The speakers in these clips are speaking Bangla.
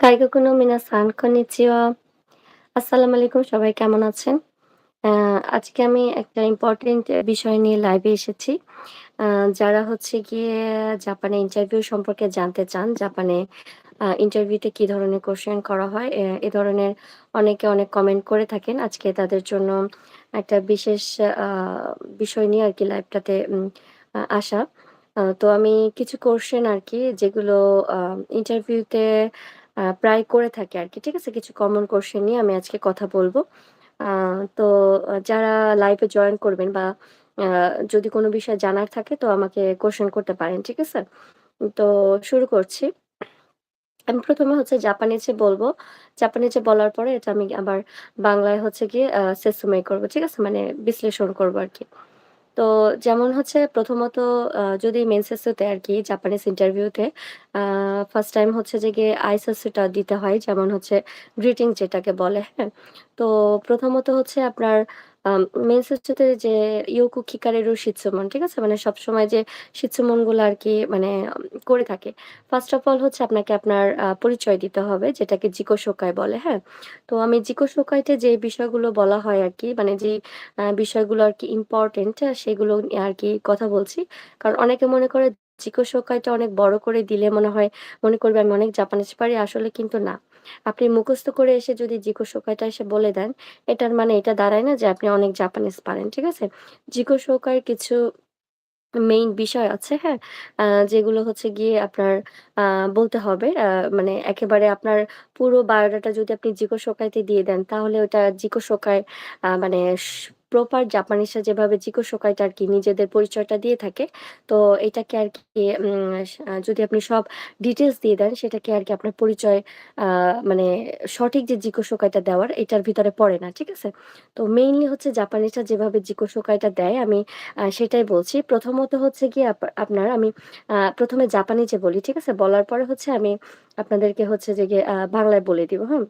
কাইগোকুনো মিনাসান, কন্নিচিওয়া। আসসালামু আলাইকুম। সবাই কেমন আছেন? আজকে আমি একটা ইম্পোর্টেন্ট বিষয় নিয়ে লাইভে এসেছি। যারা হচ্ছে গিয়ে জাপানে ইন্টারভিউ সম্পর্কে জানতে চান, জাপানে ইন্টারভিউতে কি ধরনের কোয়েশ্চেন করা হয়, এ ধরনের অনেকে অনেক কমেন্ট করে থাকেন। আজকে তাদের জন্য একটা বিশেষ বিষয় নিয়ে আরকি লাইভটাতে উম আসা। তো আমি কিছু কোয়েশ্চেন আরকি যেগুলো আ ইন্টারভিউতে প্রায় করে থাকে আরকি। ঠিক আছে? কিছু কমন কোয়েশ্চেন নিয়ে আমি আজকে কথা বলব। তো যারা লাইভে জয়েন করবেন বা যদি কোনো বিষয় জানার থাকে তো আমাকে কোশ্চেন করতে পারেন। ঠিক আছে? তো শুরু করছি। আমি ১ম এ হচ্ছে জাপানিজে বলব। জাপানিজে বলার পরে এটা আমি আবার বাংলায় হচ্ছে গিয়ে, আ সেসুমে করব। ঠিক আছে? মানে বিশ্লেষণ করব আরকি। তো যেমন হচ্ছে প্রথমত যদি যদি আর কি জাপানিজ ইন্টারভিউতে ফার্স্ট টাইম হচ্ছে যে গিয়ে আইসেসুটা দিতে হয়। যেমন হচ্ছে গ্রিটিং যেটাকে বলে, হ্যাঁ? তো প্রথমত হচ্ছে আপনার আম মেনসেসুতে যে ইয়োকু কিকারেরু শিৎসুমন, ঠিক আছে? মানে সবসময় যে শিৎসুমনগুলো আরকি মানে করে থাকে। ফার্স্ট অফ অল হচ্ছে আপনাকে আপনার পরিচয় দিতে হবে যেটাকে জিকোশোকাই বলে, হ্যাঁ? তো আমি জিকোশোকাইতে যে বিষয়গুলো বলা হয় আরকি মানে যেই আ বিষয়গুলো আরকি ইম্পোর্টেন্ট সেগুলো নিয়ে আরকি কথা বলছি। কারণ অনেকে মনে করে জিকোশোকাইটা অনেক বড় করে দিলে মনে হয় মনে করবে আমি অনেক জাপানিজ পারি। আসলে কিন্তু না। আপনি মুখস্থ করে এসে যদি জিকোশোকাইটা এসে বলে দেন, এটার মানে এটা দাঁড়ায় না যে আপনি অনেক জাপানিজ পারেন। ঠিক আছে? জিকো জিকোশোকাই কিছু মেইন বিষয় আছে, হ্যাঁ? যেগুলো হচ্ছে গিয়ে আপনার বলতে হবে। মানে একেবারে আপনার পুরো বায়োডাটা যদি আপনি জিকোশোকাইতে দিয়ে দেন তাহলে ওটা জিকোশোকাই আ মানে প্রপার জাপানিজরা যেভাবে আর কি নিজেদের পরিচয়টা দিয়ে থাকে। তো এটাকে আরকি উম সা যদি আপনি সব ডিটেলস দিয়ে দেন সেটাকে আরকি আপনার পরিচয় মানে সঠিক যে জিকোশোকাইটা দেওয়ার এটার ভিতরে পড়ে না। ঠিক আছে? তো মেইনলি হচ্ছে জাপানিজরা যেভাবে জিকো জিকোশোকাইটা দেয় আমি সেটাই বলছি। প্রথমত হচ্ছে গিয়ে আপনার আমি ১ম এ জাপানিজে বলি। ঠিক আছে? বলার পরে হচ্ছে আমি আপনাদেরকে হচ্ছে যে বাংলায় বলে দিব, হুম?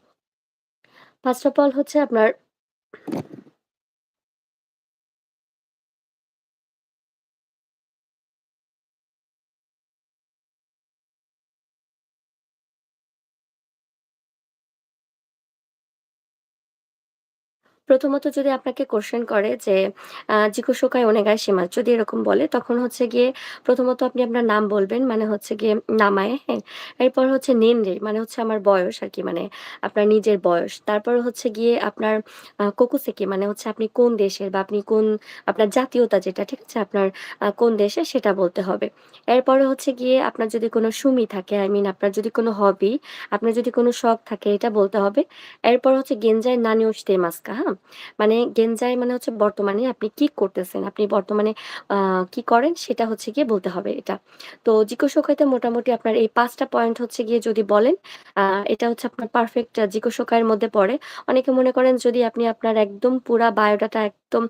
ফার্স্ট অফ অল হচ্ছে আপনার প্রথমত যদি আপনাকে কোশ্চেন করে যে আ "জিকোশোকাই ওনেগাইশিমাস" যদি এরকম বলে তখন হচ্ছে গিয়ে প্রথমত আপনি আপনার নাম বলবেন। মানে হচ্ছে গিয়ে নামায়ে, হ্যাঁ? এরপর হচ্ছে নেনরি মানে হচ্ছে আমার বয়স আর কি মানে আপনার নিজের বয়স। তারপর হচ্ছে গিয়ে আপনার কোকুসেকি মানে হচ্ছে আপনি কোন দেশের বা আপনি কোন আপনার জাতীয়তা যেটা, ঠিক আছে? আপনার কোন দেশে সেটা বলতে হবে। এরপরে হচ্ছে গিয়ে আপনার যদি কোনো সুমি থাকে, আই মিন আপনার যদি কোনো হবি, আপনার যদি কোনো শখ থাকে এটা বলতে হবে। এরপর হচ্ছে গেঞ্জায় নানি ও শিতেমাসকা, হ্যাঁ? মানে গেনজাই মানে হচ্ছে বর্তমানে আপনি কি করতেছেন? আপনি বর্তমানে কি করেন সেটা হচ্ছে গিয়ে বলতে হবে এটা। তো জিকোশোকাইতে মোটামুটি আপনার এই পাঁচটা পয়েন্ট হচ্ছে গিয়ে যদি বলেন, এটা হচ্ছে আপনার পারফেক্ট আ জিকোশোকাইয়ের মধ্যে পড়ে। অনেকে মনে করেন যদি আপনি আপনার একদম পুরা বায়োডাটা একদম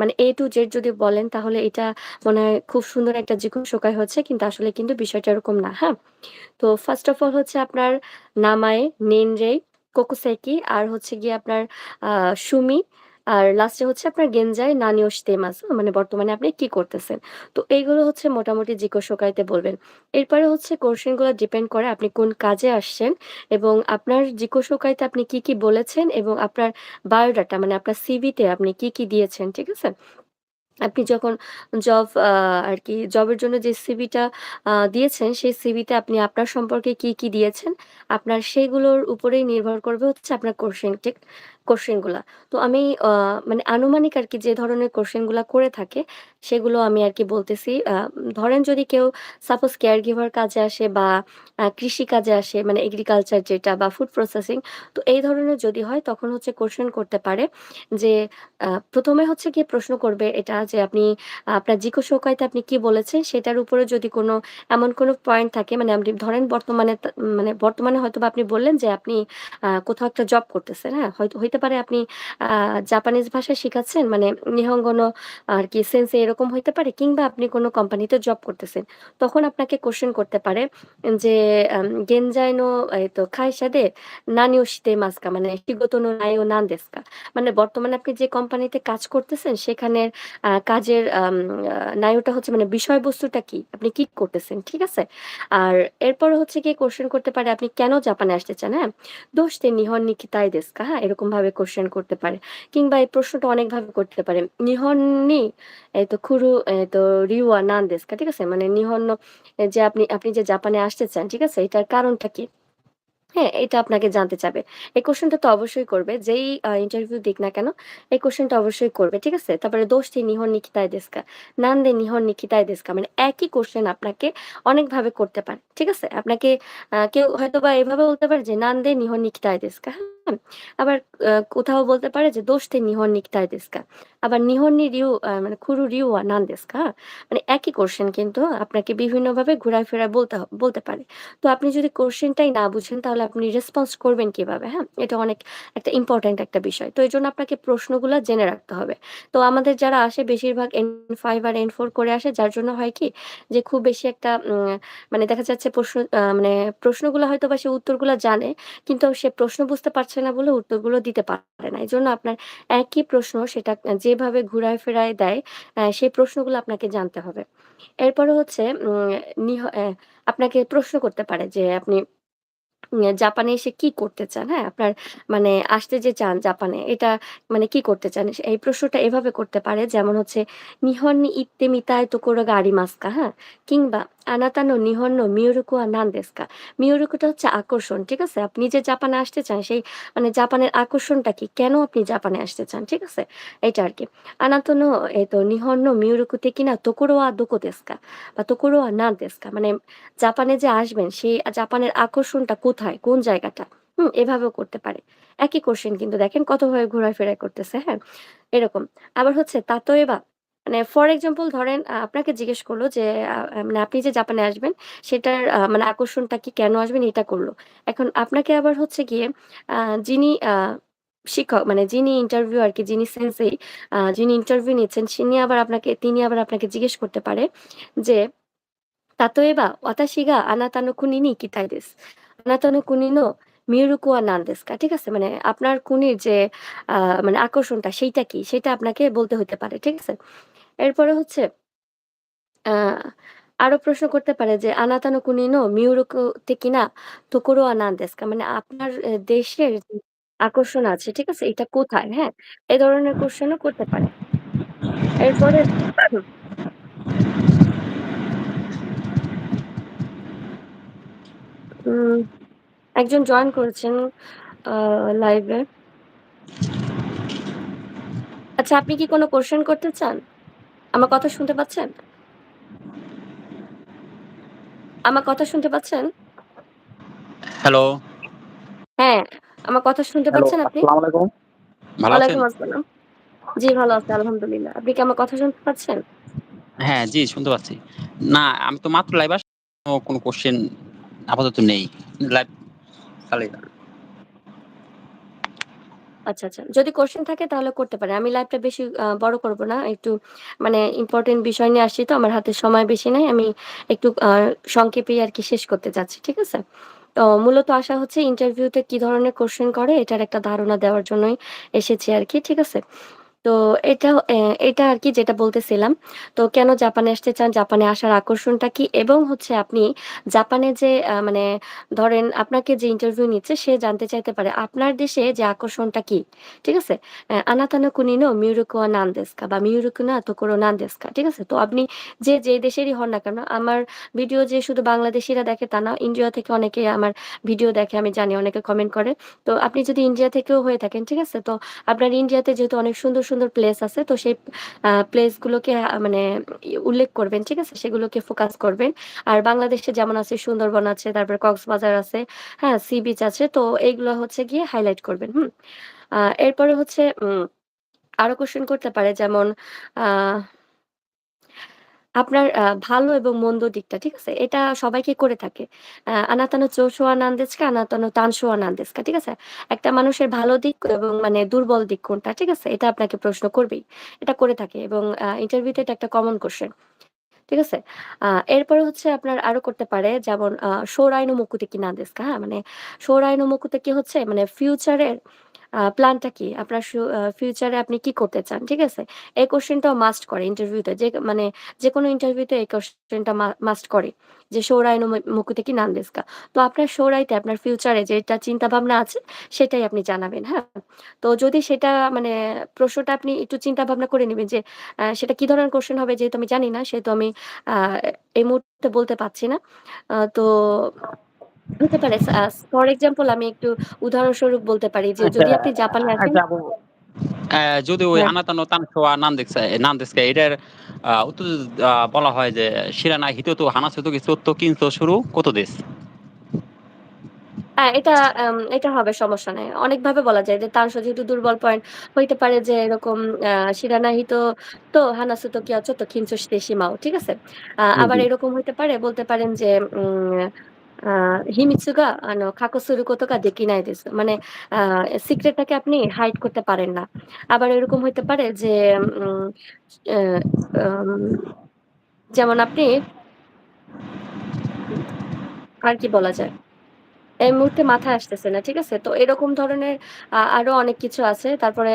মানে এ টু জেড যদি বলেন তাহলে এটা মনে হয় খুব সুন্দর একটা জিকোশোকাই হচ্ছে। কিন্তু আসলে কিন্তু বিষয়টা এরকম না, হ্যাঁ? তো ফার্স্ট অফ অল হচ্ছে আপনার নামায়ে, নেনরেই, কোকুসেকি আর হচ্ছে গিয়ে আপনার সুমি আর লাস্টে হচ্ছে আপনার গেনজাই নানি ও শিতেমাসু মানে বর্তমানে আপনি কি করতেছেন? তো এইগুলো হচ্ছে মোটামুটি জিকোশোকাইতে বলবেন। এরপরে হচ্ছে কোয়েশ্চেনগুলো ডিপেন্ড করে আপনি কোন কাজে আসছেন এবং আপনার জিকোশোকাইতে আপনি কি, কি বলেছেন এবং আপনার বায়োডাটা মানে আপনার সিভিতে আপনি কি, কি দিয়েছেন, ঠিক আছে? আপনি যখন জব আর কি জবের জন্য যে সিভিটা দিয়েছেন সেই সিভিতে আপনি আপনার সম্পর্কে কি, কি দিয়েছেন, আপনার সেগুলোর উপরেই নির্ভর করবে হচ্ছে আপনার কোশ্চেন টেক কোয়েশ্চেনগুলা। তো আমি মানে আনুমানিক আরকি যে ধরনের কোয়েশ্চেনগুলা করে থাকে সেগুলো আমি আরকি বলতেছি। আ ধরেন যদি কেউ সাপোজ কেয়ার গিভার কাজে আসে বা কৃষি কাজে আসে মানে এগ্রিকালচার যেটা বা ফুড প্রসেসিং তো এই ধরনের যদি হয় তখন হচ্ছে কোয়েশ্চেন করতে পারে যে আ ১ম এ হচ্ছে গিয়ে প্রশ্ন করবে এটা যে আপনি আপনার জিকোশোকাইতে আপনি কি বলেছেন সেটার উপরে যদি কোনো এমন কোনো পয়েন্ট থাকে মানে আপনি ধরেন বর্তমানে মানে বর্তমানে হয়তোবা আপনি বললেন যে আপনি কোথাও একটা জব করতেছেন, হ্যাঁ? হয়তো হইতে পারে আপনি জাপানিজ ভাষা শিখাচ্ছেন মানে নিহঙ্গনো আর কি সেন্সে এরকম হইতে পারে কিংবা আপনি কোনো কোম্পানিতে জব করতেছেন, তখন আপনাকে কোশ্চেন করতে পারে যে গেঞ্জাইনো তো খাই সাদে নানিও শীতে মাসকা মানে শিগতনো নাইও নান দেশকা মানে বর্তমানে আপনি যে কোম্পানিতে কাজ করতেছেন, সেখানের কাজের নায়ুটা হচ্ছে মানে বিষয়বস্তুটা কি? আপনি কি করতেছেন, ঠিক আছে? আর এরপর হচ্ছে কি কোশ্চেন করতে পারে আপনি কেন জাপানে আসতে চান হ্যাঁ? দোষ তে নিহন নিকিতাই দেশকা হ্যাঁ? এরকম ভাবে এরকমভাবে কোয়েশ্চেন করতে পারে। কিংবা এই প্রশ্নটা অনেকভাবে করতে পারে। "নিহন নি এতো খুরু এতো রিউ ওয়া নান দেসু কা?" ঠিক আছে? মানে নিহন এ যে আপনি আপনি যে জাপানে আসতে চান, ঠিক আছে? এটার কারণটা কি? হ্যাঁ, এটা আপনাকে জানতে চাবে। এই কোয়েশ্চেনটা তো অবশ্যই করবে। যেই ইন্টারভিউ দিক না কেন, এই কোয়েশ্চেনটা অবশ্যই করবে, ঠিক আছে? তারপরে "দোস্তে নিহন নি কিতাই দেসু কা?" "নান্দে নিহন নি দেশকা মানে একই কোশ্চেন আপনাকে অনেকভাবে করতে পারে, ঠিক আছে? আপনাকে কেউ হয়তোবা এভাবে বলতে পারে যে "নান্দে নিহন নি দেশকা? আবার কোথাও বলতে পারে যে "দোস্তে নিহন নি কিতাই দেসু কা?" আবার "নিহন নি রিউ মানে খুরু রিউ নান দেসু কা?" হ্যাঁ? মানে একই কোয়েশ্চেন কিন্তু আপনাকে বিভিন্নভাবে ঘুরায় ফিরায় বলতে বলতে পারে। তো আপনি যদি কোয়েশ্চেনটাই না বুঝেন তাহলে আপনি রেসপন্স করবেন কীভাবে, হ্যাঁ? এটা অনেক একটা ইম্পোর্টেন্ট একটা বিষয়। তো এজন্য আপনাকে প্রশ্নগুলা জেনে রাখতে হবে। তো আমাদের যারা আসে বেশিরভাগ এন ফাইভ আর এন ফোর করে আসে যার জন্য হয় কি? যে খুব বেশি একটা মানে দেখা যাচ্ছে প্রশ্ন মানে হয়তো বা সে উত্তরগুলা জানে কিন্তু সে প্রশ্ন বুঝতে পারছে না বলে উত্তরগুলো দিতে পারে না। এজন্য আপনার একই প্রশ্ন সেটা যেভাবে ঘুরায় ফেরায় দেয়, সেই প্রশ্নগুলো আপনাকে জানতে হবে। এরপরে হচ্ছে আপনাকে প্রশ্ন করতে পারে যে আপনি জাপানে এসে কি করতে চান, হ্যাঁ? আপনার মানে আসতে যে চান জাপানে এটা মানে কি করতে চান? এই প্রশ্নটা এভাবে করতে পারে যেমন হচ্ছে "নিহন ইত্তে মিতাই তোকোরো গা আরিমাসু কা?" হ্যাঁ? কিংবা "আনাতা নো নিহন নো কা?" হচ্ছে আকর্ষণ, ঠিক আছে? আপনি যে জাপানে আসতে চান সেই মানে জাপানের আকর্ষণটা কি? কেন আপনি জাপানে আসতে চান, ঠিক আছে? এইটা আরকি। "আনাতা নো নিহন নো মিয়োরুকু তেকি না তোকোরো ওয়া দোকো দেসু বা "তোকোরো ওয়া নান মানে জাপানে যে আসবেন সেই জাপানের আকর্ষণটা কোথায়? কোন জায়গাটা? হুম? এভাবেও করতে পারে। একই কোয়েশ্চেন কিন্তু দেখেন কতভাবে ঘুরায় ফেরায় করতেছে, হ্যাঁ? এরকম। আবার হচ্ছে "তাতোয়েবা" মানে ফর এক্সাম্পল ধরেন আপনাকে জিজ্ঞেস করল যে মানে আপনি যে জাপানে আসবেন সেটার মানে আকর্ষণটা কি? কেন আসবেন? এটা করল। এখন আপনাকে আবার হচ্ছে গিয়ে যিনি শিক্ষক মানে যিনি ইন্টারভিউ আরকি যিনি সেনসেই যিনি ইন্টারভিউ নিচ্ছেন তিনি আবার আপনাকে তিনি আবার আপনাকে জিজ্ঞেস করতে পারে যে "তাতোয়েবা ওয়াতাশি গা আনাতা নো কুনি নি কিতাই দেসু। আনাতা নো কুনি নান কা?" ঠিক আছে? মানে আপনার কুনির যে মানে আকর্ষণটা সেইটা কি? সেটা আপনাকে বলতে হইতে পারে, ঠিক আছে? এরপরে হচ্ছে আরও প্রশ্ন করতে পারে যে "আনাতা নো কুনি নো মিয়োরুকু তেকি না তোকোরো নান মানে আপনার দেশের যে আকর্ষণ আছে, ঠিক আছে? এটা কোথায়, হ্যাঁ? এ ধরনের কোশ্চেনও করতে পারে। এরপরে একজন জয়েন করেছেন লাইভে। আচ্ছা আপনি কি কোনো কোয়েশ্চেন করতে চান? আমার কথা শুনতে পাচ্ছেন? আমার কথা শুনতে পাচ্ছেন? হ্যালো। হ্যাঁ, আমার কথা শুনতে পাচ্ছেন আপনি? আসসালামু আলাইকুম। ভালো আছেন? আসসালাম। জি, ভালো আছি আলহামদুলিল্লাহ। আপনি কি আমার কথা শুনতে পাচ্ছেন? হ্যাঁ, জি শুনতে পাচ্ছি। না আমি তো মাত্র লাইভ আস কোনো কোয়েশ্চেন আপাতত নেই। লাইভ খালি আচ্ছা, আচ্ছা। যদি কোয়েশ্চেন থাকে তাহলে করতে পারেন। আমি লাইভটা বেশি বড় করব না। একটু মানে ইম্পর্টেন্ট বিষয় নিয়ে আসছি তো আমার হাতে সময় বেশি নাই। আমি একটু আ সংক্ষেপেই আরকি শেষ করতে চাচ্ছি। ঠিক আছে? তো মূলত আশা হচ্ছে ইন্টারভিউতে কি ধরনের কোশ্চেন করে এটার একটা ধারণা দেওয়ার জন্যই এসেছি আর কি ঠিক আছে? তো এটাও এটা আর কি যেটা বলতেছিলাম। তো কেন জাপানে আসতে চান? জাপানে আসার আকর্ষণটা কি? এবং হচ্ছে আপনি জাপানে যে মানে ধরেন আপনাকে যে ইন্টারভিউ নিচ্ছে সে জানতে চাইতে পারে আপনার দেশে যে আকর্ষণটা কি? ঠিক আছে? অ্যা আনাতা নো কুনি নো নান দেসু বা মিয়োরুকু না তোকোরো নান দেসু ঠিক আছে? তো আপনি যে যে দেশেরই হন না কেন, আমার ভিডিও যে শুধু বাংলাদেশিরা দেখে তা না। ইন্ডিয়া থেকে অনেকে আমার ভিডিও দেখে আমি জানি অনেকে কমেন্ট করে। তো আপনি যদি ইন্ডিয়া থেকেও হয়ে থাকেন, ঠিক আছে? তো আপনার ইন্ডিয়াতে যেহেতু অনেক সুন্দর, সুন্দর প্লেস আছে তো সেই প্লেসগুলোকে প্লেস গুলোকে মানে উল্লেখ করবেন, ঠিক আছে? সেগুলোকে ফোকাস করবেন। আর বাংলাদেশে যেমন আছে সুন্দরবন আছে, তারপরে কক্সবাজার আছে, হ্যাঁ? সি বিচ আছে। তো এইগুলো হচ্ছে গিয়ে হাইলাইট করবেন, হুম? এরপরে হচ্ছে আরও কোশ্চেন করতে পারে যেমন আ আপনার ভালো এবং মন্দ দিকটা, ঠিক আছে? এটা সবাইকে করে থাকে। আনাতানো চোশোয়া নান্দেস্কা, আনাতানো তানশোয়া নান্দেস্কা, ঠিক আছে? একটা মানুষের ভালো দিক এবং মানে দুর্বল দিক কোনটা, ঠিক আছে? এটা আপনাকে প্রশ্ন করবেই। এটা করে থাকে এবং ইন্টারভিউতে এটা একটা কমন কোয়েশ্চেন। ঠিক আছে? আ এরপরে হচ্ছে আপনার আরও করতে পারে যেমন আ শোরাই নো মোকুতেকি নান দেস্কা? হ্যাঁ? মানে শোরাই নো মোকুতেকি হচ্ছে মানে ফিউচারের প্ল্যানটা কি? আপনার ফিউচারে আপনি কি করতে চান? ঠিক আছে? এই কোয়েশ্চেনটাও মাস্ট করে ইন্টারভিউতে। যে মানে যেকোনো ইন্টারভিউতে এই কোয়েশ্চেনটা মা মাস্ট করে। যে মো মোকুতেকি নান দেস্কা? তো আপনার শোরাইতে আপনার ফিউচারে যেটা চিন্তাভাবনা আছে সেটাই আপনি জানাবেন, হ্যাঁ? তো যদি সেটা মানে প্রশ্নটা আপনি একটু চিন্তা ভাবনা করে নিবেন যে সেটা কি ধরনের কোয়েশ্চেন হবে যেহেতু আমি জানি না সেহেতু আমি এই মুহূর্তে বলতে পারছি না। তো হতে পারে ফর এক্সাম্পল আমি একটু উদাহরণস্বরূপ বলতে পারি যে যদি আপনি জাপানে আসেন আচ্ছা আপু অ্যা যদি ওই হ্যাঁ। আনাতানো তানশোয়া নান্দেক্সা নান্দেস্কা এটার উত্তর বলা হয় যে শিরানাই হিতোতো হানাসোতোগি চোত্তো কিনতো শুরু কোতো দেশ? হ্যাঁ, এটা এটা হবে সমস্যা নাই। অনেকভাবে বলা যায় যে তানশো যেহেতু দুর্বল পয়েন্ট হইতে পারে যে এরকম আ শিরানাই হিতো তো হানাসোতো কিয়া চোত্তো খিনচো শিতে শিমাও। ঠিক আছে? আবার এরকম হইতে পারে বলতে পারেন যে উম আ হিমিৎসু আনো কাকু সুরু কোতো গা দেকিনাই দেসু। মানে আ, সিক্রেটটাকে আপনি হাইড করতে পারেন না। আবার এরকম হইতে পারে যে যেমন আপনি, আর কি বলা যায়? এই মুহূর্তে মাথায় আসতেছে না। ঠিক আছে? তো এরকম ধরনের আরও অনেক কিছু আছে। তারপরে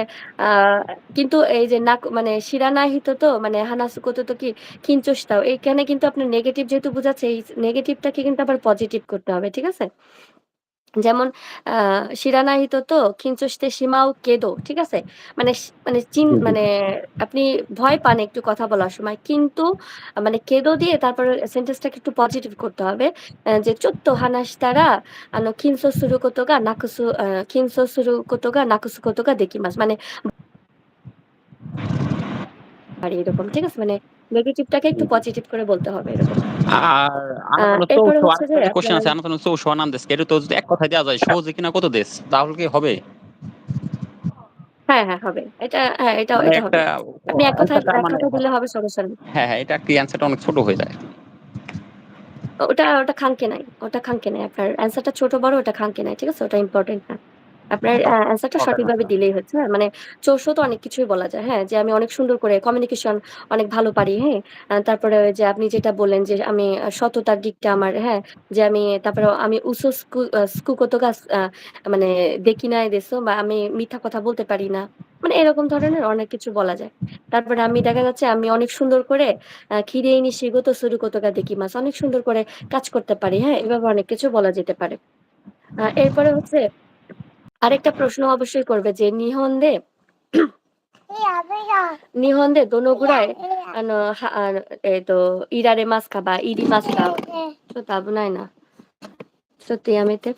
কিন্তু এই যে নাক মানে শিরানাহিত হিতোতো মানে হানাসু তো কি কিঞ্চস্তাও, এখানে কিন্তু আপনার নেগেটিভ যেহেতু বুঝাচ্ছে, এই নেগেটিভটাকে কিন্তু আবার পজিটিভ করতে হবে। ঠিক আছে? যেমন হিতোতো খিনচো শিতে শিমাও কেদো। ঠিক আছে? মানে মানে চিন। মানে আপনি ভয় পান একটু কথা বলার সময়। কিন্তু মানে কেদো দিয়ে তারপরে সেন্টেন্সটাকে একটু পজিটিভ করতে হবে। যে চোত্তো হানাস তারা আনো কিনসো সুরু কোতো গা নাকুসু কিনসো শুরু কোতো গা নাকুসু কোতো গা দেকিমাস। মানে আর এরকম। ঠিক আছে? মানে নেগেটিভটাকে একটু পজিটিভ করে বলতে হবে এরকম। আর আনাতানো চৌশো আপনার আছে এটা তো এক কথায় দেওয়া যায় সহজে কিনা কোতো দেশ? তাহলে কি হবে? হ্যাঁ, হ্যাঁ হবে। এটা হ্যাঁ, মানে এটা হবে। আপনি এক কথায় এক মানে হবে সমস্যা নেই। হ্যাঁ, হ্যাঁ, এটা আরকি অ্যান্সারটা অনেক ছোট হয়ে যায়। ওটা, ওটা খামকে নাই। ওটা খামকে নাই। আপনার অ্যান্সারটা ছোট বড় ওটা খামকে নাই। ঠিক আছে? ওটা ইম্পোর্টেন্ট না। আপনার অ্যা অ্যান্সারটা সঠিকভাবে। দিলেই হচ্ছে। হ্যাঁ? মানে চৌশো তো অনেক কিছুই বলা যায়। হ্যাঁ? যে আমি অনেক সুন্দর করে কমিউনিকেশন অনেক ভালো পারি। হ্যাঁ? আ তারপরে ওই যে আপনি যেটা বললেন যে আমি আ সততার দিকটা আমার হ্যাঁ? যে আমি তারপরে আমি উসো স্কু আ কোতো গা আ মানে দেকিনাই দেসু বা আমি মিথ্যা কথা বলতে পারি না। মানে এরকম ধরনের অনেক কিছু বলা যায়। তারপরে আমি দেখা যাচ্ছে আমি অনেক সুন্দর করে আ খিরেই নি শিগোতো সুরু কোতো গা দেকিমাস। অনেক সুন্দর করে কাজ করতে পারি। হ্যাঁ? এভাবে অনেক কিছু বলা যেতে পারে। আ এরপরে হচ্ছে আরেকটা প্রশ্ন অবশ্যই করবে যে নিহন্দে নিহন্দে দনগুড়ায় এই তো ইরারে মাছ খাবা ইরি মাছ খাও তা নাই না সত্যি আমিতে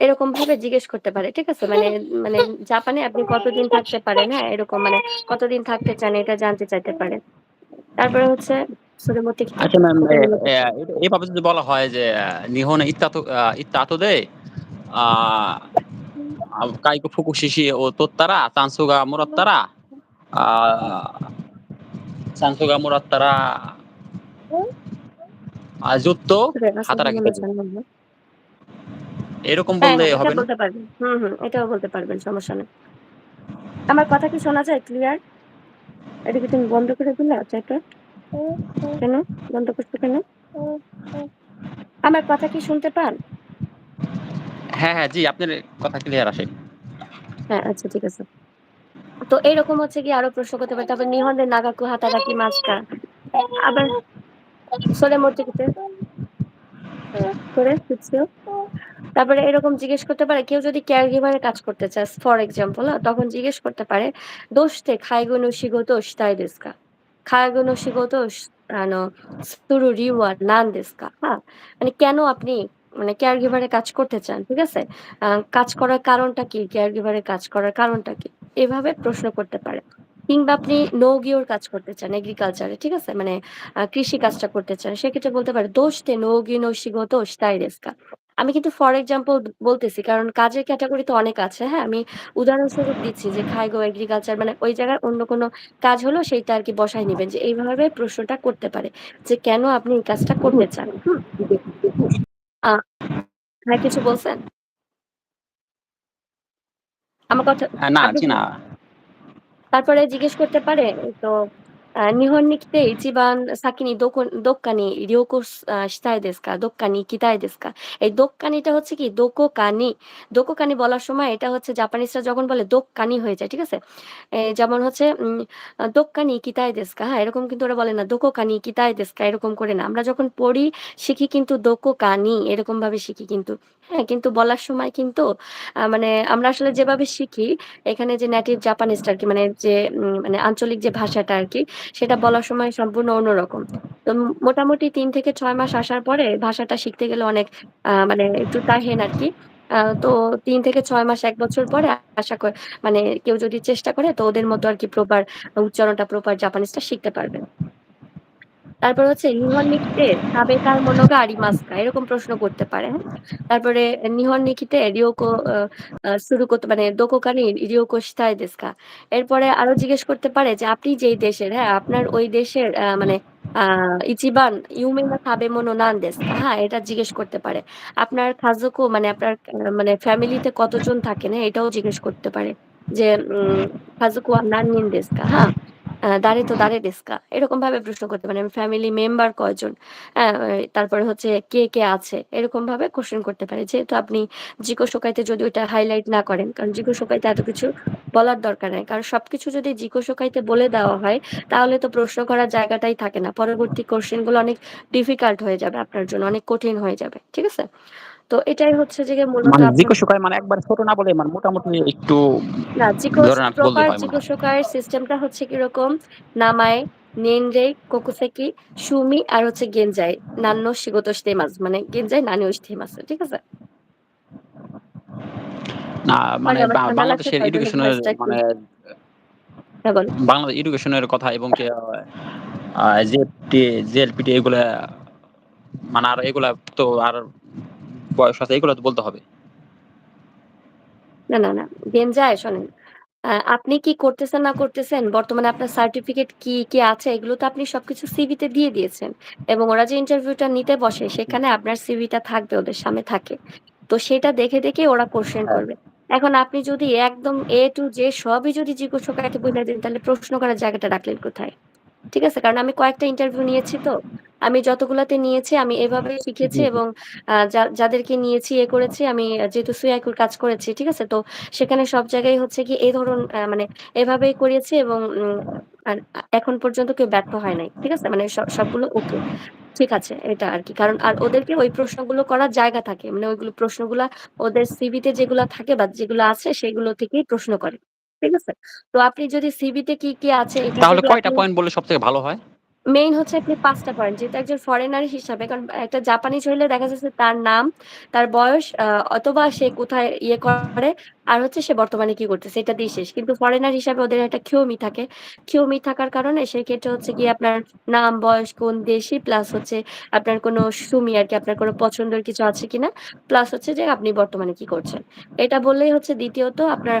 এরকম ভাবে জিজ্ঞেস করতে পারে ঠিক আছে? মানে মানে জাপানে আপনি কতদিন থাকতে পারেন হ্যাঁ? এরকম মানে কতদিন থাকতে চান এটা জানতে চাইতে পারে। তারপরে হচ্ছে আচ্ছা ম্যাম এভাবে যদি বলা হয় যে নিহনে ইত্তাতো ইত্তাতো দেয় আ ইত্তাতো দে আ আ কাইকো ফুকুশিশি ও তোত্তারা চানসু গা মোরাত্তারা আ চানসু গা মোরাত্তারা আ জুত্তো それ朝日 হাতারাকি の দেবো। チャンネル এরকম হ্যাঁ, বললে হ্যাঁ, এটা হবে না? বলতে পারবেন। হুম, হুম, এটাও বলতে পারবেন সমস্যা নাই। আমার কথা কি শোনা যায় ক্লিয়ার? এটা কি তুমি বন্ধ করে দিলা চাইটা? কেন? বন্ধ করছো কেন? আমার কথা কি শুনতে পান? হ্যাঁ হ্যাঁ জি, আপনার কথা ক্লিয়ার আসে। হ্যাঁ আচ্ছা ঠিক আছে। তো এরকম হচ্ছে কি আরও প্রশ্ন করতে পারি? তারপর নিহন্ডে নাগাকু হাতারাকি মাছটা আবার সোলে মূর্তিতে হ্যাঁ, করে খুঁজছো তারপরে এরকম জিজ্ঞেস করতে পারে, কেউ যদি কেয়ারগিভারের কাজ করতে চায় ফর এক্সাম্পল হ্যাঁ, তখন জিজ্ঞেস করতে পারে দোষতে খাইগুনো শিগোতোষ তাই দেশকা? খাইগুনো শিগোতোষ আনো সুরু রিওয়ার নান দেশকা? হ্যাঁ মানে কেন আপনি মানে কেয়ারগিভারে কাজ করতে চান ঠিক আছে? কাজ করার কারণটা কি? কেয়ারগিভারে কাজ করার কারণটা কি? এভাবে প্রশ্ন করতে পারে। কিংবা আপনি নৌগিওর কাজ করতে চান এগ্রিকালচারে ঠিক আছে? মানে কৃষি কাজটা করতে চান সেক্ষেত্রে বলতে পারে দোষতে নৌগি নৈশিগো দোষ তাই রেস্কা আমি কিন্তু ফর এক্সাম্পল বলতেছি কারণ কাজের ক্যাটাগরি তো অনেক আছে হ্যাঁ? আমি উদাহরণস্বরূপ দিচ্ছি যে খাইগো এগ্রিকালচার মানে ওই জায়গার অন্য কোনো কাজ হলো সেইটা আর কি বসাই নেবেন যে এইভাবে প্রশ্নটা করতে পারে যে কেন আপনি এই কাজটা করতে চান? আ হ্যাঁ, কিছু বলছেন? আমার কথা হ্যাঁ, না, আপনি জি না। তারপরে জিজ্ঞেস করতে পারে তো আ "日本に来て一番先にどこどっかに旅行すあ、したいですか? どっかに行きたいですか?" এই どっかにটা হচ্ছে কি দোকোকানি। দোকোকানি বলার সময় এটা হচ্ছে জাপানিজরা যখন বলে দোক্কানি হয়ে যায়। ঠিক আছে? এ যেমন হচ্ছে উম আ "দোক্কানি ইকিতাই দেসু কা?" হ্যাঁ, এরকম কিন্তু ওরা বলে না। "দোকোকানি ইকিতাই দেসু কা?" এরকম করে না। আমরা যখন পড়ি শিখি কিন্তু দোকোকানি এরকমভাবে শিখি কিন্তু। হ্যাঁ? কিন্তু বলার সময় কিন্তু আ মানে আমরা আসলে যেভাবে শিখি এখানে যে নেটিভ জাপানিজটা আরকি মানে যে উম মানে আঞ্চলিক যে ভাষাটা আরকি সেটা বলার সময় সম্পূর্ণ অন্যরকম। তো মোটামুটি তিন থেকে ছয় মাস আসার পরে ভাষাটা শিখতে গেলে অনেক মানে একটু তাহিন আর কি তো তিন থেকে ছয় মাস, এক বছর পরে আশা করে মানে কেউ যদি চেষ্টা করে তো ওদের মতো আর কি প্রপার উচ্চারণটা প্রপার জাপানিজটা শিখতে পারবে। তারপর হচ্ছে নিহন নিখিতের সাবেকার মনোগা আরিমাস্কা এরকম প্রশ্ন করতে পারে তারপরে নিহন নিখিতে রিওকো শুরু করতে মানে দোকোকানি রিওকো শিতায় দেশকা এরপরে আরও জিজ্ঞেস করতে পারে যে, আপনি যেই দেশের হ্যাঁ আপনার ওই দেশের মানে ইচিবান ইউমে না খাবে মনো নান দেশকা হ্যাঁ এটা জিজ্ঞেস করতে পারে। আপনার খাজকো মানে আপনার মানে ফ্যামিলিতে কতজন থাকেন হ্যাঁ, এটাও জিজ্ঞেস করতে পারে যে খাজকো নান নিন দেশকা হ্যাঁ। দাঁড়ে তো দাঁড়ে ডেস্কা এরকম ভাবে প্রশ্ন করতে পারেন ফ্যামিলি মেম্বার কয়জন? তারপরে হচ্ছে কে কে আছে? এরকম ভাবে কোশ্চেন করতে পারে। যেহেতু আপনি জিকো শোকাইতে যদি ওটা হাইলাইট না করেন, কারণ জিকো শোকাইতে এত কিছু বলার দরকার নাই। কারণ সবকিছু যদি জিকো শোকাইতে বলে দেওয়া হয়, তাহলে তো প্রশ্ন করার জায়গাটাই থাকে না। পরবর্তী কোশ্চেনগুলো অনেক ডিফিকাল্ট হয়ে যাবে আপনার জন্য, অনেক কঠিন হয়ে যাবে। ঠিক আছে? তো এটাই হচ্ছে যে মূলত মানে জিকোশোকাই মানে একবারে ছোট না বলে মানে মোটামুটি একটু না, বললেই প্রপার মনে সিস্টেমটা হচ্ছে? নামাই, নেনরেই, কোকুসেকি, সুমি আর হচ্ছে গেনজাই। মানে গেনজাই ঠিক আছে? না মানে বাংলাদেশের এডুকেশনের মানে হ্যাঁ, বাংলাদেশ এডুকেশনের কথা এবং কি জেএলপিটি এগুলা মানে আর এগুলা তো আর বয়স আছে এগুলা তো বলতে হবে। না, না, না। গেনজাই শোনেন। আ আপনি কি করতেছেন না করতেছেন, বর্তমানে আপনার সার্টিফিকেট কি, কি আছে এগুলো তো আপনি সবকিছু সিভিতে দিয়ে দিয়েছেন। এবং ওরা যে ইন্টারভিউটা নিতে বসে সেখানে আপনার সিভিটা থাকবে ওদের সামনে থাকে। তো সেটা দেখে, দেখে ওরা কোয়েশ্চেন হ্যাঁ। করবে। এখন আপনি যদি একদম এ টু Z সবই যদি জিজ্ঞাসা করতে বলে দেন তাহলে প্রশ্ন করার জায়গাটা রাখলেন কোথায়? ঠিক আছে? কারণ আমি কয়েকটা ইন্টারভিউ নিয়েছি তো। আমি যতগুলাতে নিয়েছি আমি এভাবেই শিখেছি। এবং যাদেরকে নিয়েছি এ করেছি আমি যেহেতু সুইয়াকুর কাজ করেছি। ঠিক আছে? তো সেখানে সব জায়গায় হচ্ছে কি এই ধরুন মানে এভাবেই করিয়েছি এবং এখন পর্যন্ত কেউ ব্যর্থ হয় নাই। ঠিক আছে? মানে সবগুলো ওকে। ঠিক আছে এটা আর কি কারণ আর ওদেরকে ওই প্রশ্নগুলো করার জায়গা থাকে। মানে ওইগুলো প্রশ্নগুলা ওদের সিভিতে যেগুলো থাকে বা যেগুলো আছে সেগুলো থেকেই প্রশ্ন করে। ঠিক আছে? তো আপনি যদি সিভিতে কি, কি আছে তাহলে কয়টা পয়েন্ট বললে সবথেকে ভালো হয়? মেইন হচ্ছে আপনি পাঁচটা পয়েন্ট। যেহেতু একজন ফরেনার হিসাবে কারণ একটা জাপানিজ হইলে দেখা যাচ্ছে তার নাম, তার বয়স অথবা সে কোথায় ইয়ে করে আর হচ্ছে সে বর্তমানে কি করতেছে এটা দিয়ে শেষ। কিন্তু ফরেনার হিসাবে ওদের একটা কিউমি থাকে। কিউমি থাকার কারণে সেক্ষেত্রে হচ্ছে কি আপনার নাম, বয়স, কোন দেশি প্লাস হচ্ছে আপনার কোনো সুমি আর কি আপনার কোনো পছন্দের কিছু আছে কিনা। প্লাস হচ্ছে যে আপনি বর্তমানে কি করছেন। এটা বললেই হচ্ছে দ্বিতীয়ত আপনার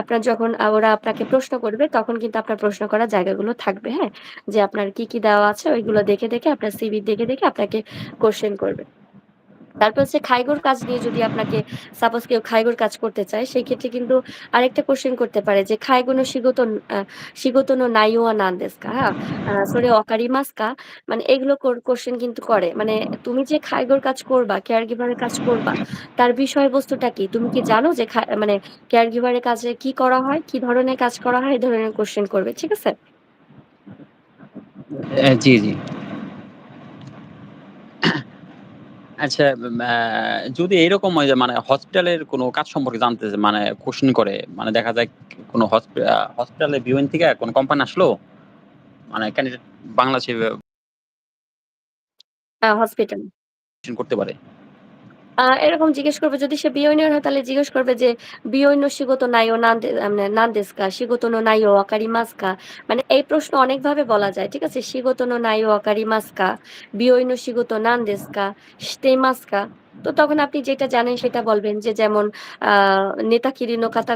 আপনার যখন ওরা আপনাকে প্রশ্ন করবে তখন কিন্তু আপনার প্রশ্ন করার জায়গাগুলো থাকবে, হ্যাঁ? যে আপনার কি, কি দেওয়া আছে ওইগুলো দেখে, দেখে আপনার সিভি দেখে, দেখে আপনাকে কোশ্চেন করবে। তারপর হচ্ছে খাইগোর কাজ নিয়ে যদি আপনাকে সাপোজ কেউ খাইগোর কাজ করতে চায়, সেই ক্ষেত্রে কিন্তু আরেকটা কোশ্চেন করতে পারে যে, খাইগোনো শিগত শিগতনো নাইওয়া নান্দেসকা? হ্যাঁ? সরি অকারিমাসকা? মানে এগুলো কোশ্চেন কিন্তু করে। মানে তুমি যে খাইগোর কাজ করবা কেয়ার গিভারের কাজ করবা, তার বিষয়বস্তুটা কি? তুমি কি জানো যে মানে কেয়ার গিভারের কাজে কি করা হয়? কি ধরনের কাজ করা হয়? এই ধরনের কোশ্চেন করবে, ঠিক আছে? জি জি। আচ্ছা যদি এরকম হয় যে মানে হসপিটালের কোনো কাজ সম্পর্কে জানতে যে মানে কোশ্চেন করে, মানে দেখা যায় কোনো হসপিটালে বিউএন থেকে কোনো কোম্পানি আসলো, মানে ক্যান্ডিডেট বাংলাদেশে হসপিটাল। করতে পারে। এরকম জিজ্ঞেস করবে, যদি সে বিয়নিয়ার হয়, তাহলে জিজ্ঞেস করবে যে বিয়ন্য শিগত ও নান দে আ মানে নান দেসু কা? শিগোতো নো নাই ও ওয়াকারিমাসু কা?" মানে এই প্রশ্ন অনেকভাবে বলা যায়। ঠিক আছে? শিগত নো নাই ও ওয়াকারিমাসু কা? বিয়ন্য শিগত শিগোতো নান দেসু কা? শিতে ইমাসু কা?" তো তখন আপনি যেটা জানেন, সেটা বলবেন যে, যেমন আহ নেতা কিরিনো কাতা